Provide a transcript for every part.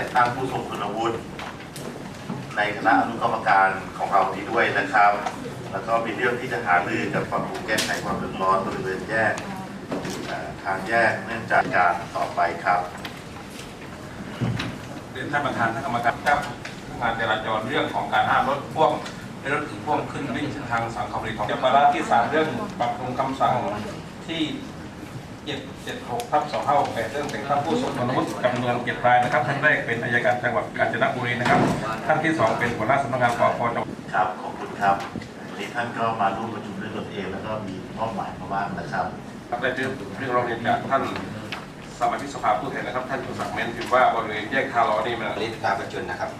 แต่งตั้งผู้ทรงคุณวุฒิในคณะอนุกรรมการของเรานี้ด้วยนะครับ แล้วก็มีเรื่องที่จะหารือกับปรับปรุงแก้ไขความเดือดร้อนบริเวณแยกทางแยกเนื่องจากการต่อไปครับเรียนท่านประธานท่านกรรมการเจ้าพนักงานจราจรเรื่องของการห้ามรถพ่วงและรถถึงพ่วงขึ้นวิ่งทางสังคมรีของจับาระที่สามเรื่องปรับปรุงคำสั่งที่ เจ็ดเจ็ดหกทับสองห้าแปดเรื่องแต่งตั้งผู้ทรงคุณวุฒิจำนวนเจ็ดรายนะครับท่านแรกเป็นอัยการจังหวัดกาญจนบุรีนะครับท่านที่สองเป็นหัวหน้าสำนักงานปปจังหวัดครับขอบคุณครับวันนี้ท่านก็มาร่วมประชุมด้วยตนเองแล้วก็มีเป้าหมายมาบ้างนะครับครับได้เรื่องเรื่องร้องเรียนจากท่านสมาชิกสภาผู้แทนนะครับ ท่านจุศักดิ์เม้นพิมพ์ว่าบริเวณแยกคาร์ลอนี่มันฤทธิ์การประจุนนะครับ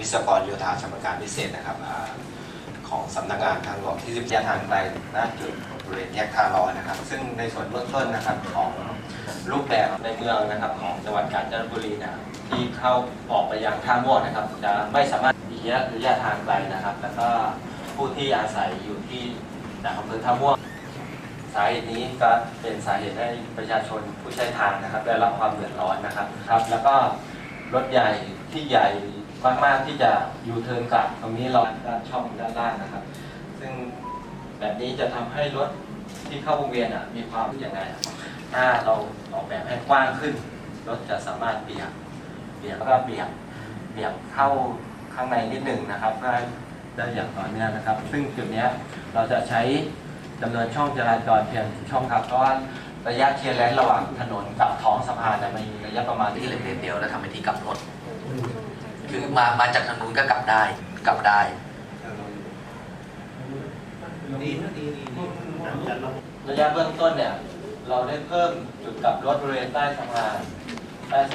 วิศวกรโยธาชำนาญการพิเศษนะครับอ่า ของสำนักงานทางหลวงที่10ระยะทางไกลณจุดบริเวณแยกท่าลอนะครับ ซึ่งในส่วนเบื้องต้นนะครับของรูปแบบในเมืองนะครับของจังหวัดกาญจนบุรีเนะที่เข้าออกไปยังท่าม่วงนะครับ จะไม่สามารถระยะระยะทางไกลนะครับ แล้วก็ผู้ที่อาศัยอยู่ที่จาอำเภอท่าม่วงสาเหตุนี้ก็เป็นสาเหตุให้ประชาชนผู้ใช้ทางนะครับได้รับความเดือดร้อนนะครับครับ แล้วก็รถใหญ่ที่ใหญ่ มาก ๆ ที่จะยูเทิร์นกลับตรงนี้เราด้านช่องด้านล่างนะครับ ซึ่งแบบนี้จะทำให้รถที่เข้าวงเวียนอะมีความยังไงถ้าเราออกแบบให้กว้างขึ้น รถจะสามารถเบี่ยงเบี่ยงแล้วก็เบี่ยงเบี่ยงเข้าข้างในนิดหนึ่งนะครับเพื่อได้อย่างต่อเนื่องนะครับ ซึ่งจุดนี้เราจะใช้ดำเนินช่องจราจรเพียงช่องครับเพราะว่าระยะเคลียร์แลนระหว่างถนนกับท้องสะพานเนี่ยมันมีระยะประมาณที่เลือเลนเดียวแล้วทำเป็นที่กลับรถ คือมามาจากทางนู้นก็กลับได้ กลับได้ระยะเบื้องต้นเนี่ย เราได้เพิ่มจุดกลับรถบริเวณใต้สะพานใต้สะ